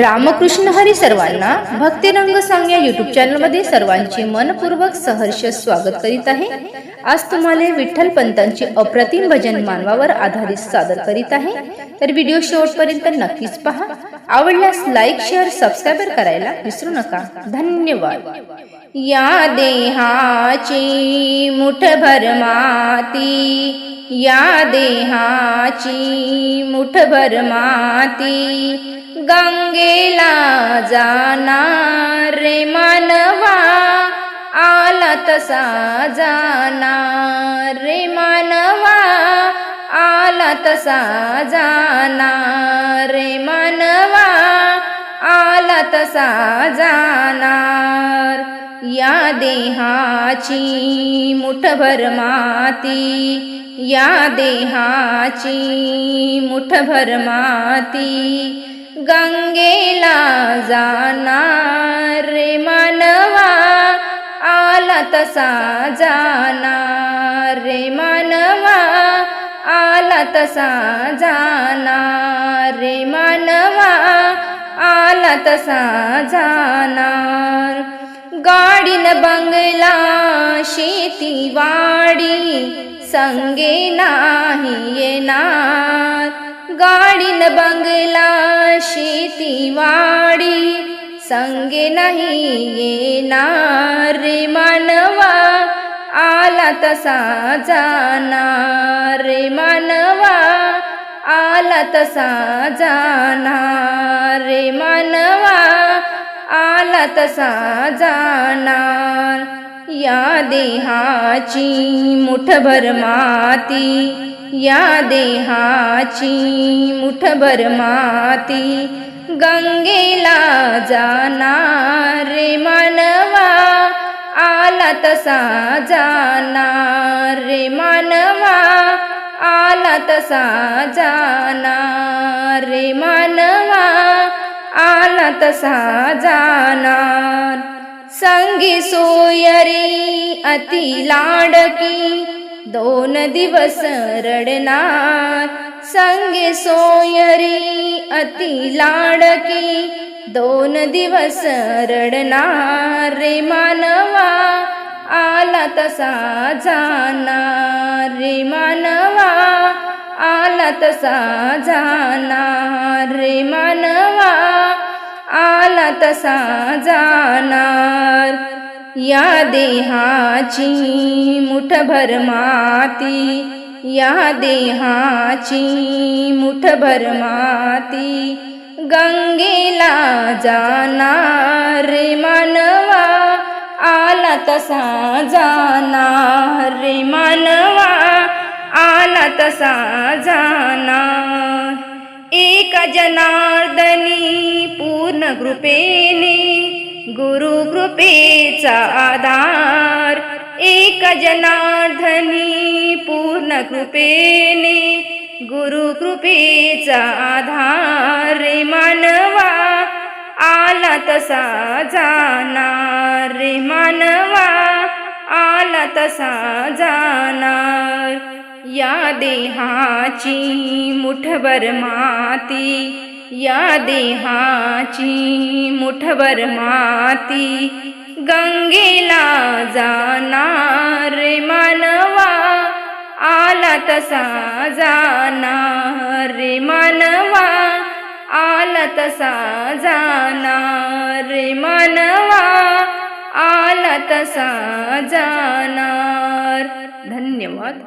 रामकृष्ण हरी सर्वांना भक्तिरंग सांग या युट्यूब चॅनलमध्ये सर्वांचे मनपूर्वक सहर्ष स्वागत करीत आहे. आज तुम्हाला विठ्ठल पंतांची अप्रतिम भजन मानवावर आधारित सादर करीत आहे. तर व्हिडिओ शेवटपर्यंत नक्कीच पहा. आवडल्यास लाईक शेअर सबस्क्राईब करायला विसरू नका. धन्यवाद. या देहाची मुठभर माती या देहाची मुठभर माती गंगेला जाणार रे मानवा आला तसा जाणार रे मानवा आला तसा जाणार रे मानवा आला तसा जाणार या देहाची मुठभर माती या देहाची मुठभर माती गंगेला जाणार रे मानवा आला तसा जाणार रे मानवा आला तसा जाणार रे मानवा आला तसा जाणार. गाडीन बंगला शेती वाडी संगे नाही येणार. गाडीन बंगला शेतीवाडी संगे नाही येणार रे मानवा आला तसा जाणार रे मानवा आला तसा जाणार रे मानवा आला तसा जाणार. या देहाची मुठभर माती या देहाची मुठभर माती गंगेला जाणार रे मानवा आला तसा जाणार रे मानवा आला तसा जाणार रे मानवा आला तसा जाणार. संगी सोयरी अति लाडकी दोन दिवस रडणार. संगे सोयरी अति लाडकी. दोन दिवस रडणार रे मानवा. आला तसा जाणार रे मानवा. आला तसा जाणार रे मानवा. आला तसा जाणार. या देहाची मुठभर माती या देहाची मुठभर माती गंगेला जाणार रे मानवा आला तसा जाणार रे मानवा आला तसा जाणार एक जनार्दनी पूर्ण कृपेने गुरु कृपेचा आधार. एक जनार्धनी पूर्ण कृपेने गुरु कृपेचा आधार. रे मानवा आला तसा जाणार. रे मानवा आला तसा जाणार. या देहाची मुठभर माती या देहाची मुठभर माती गंगेला जाणार मानवा आला तसा जाणार मानवा आला तसा जाणार मानवा आला तसा जाणार. धन्यवाद.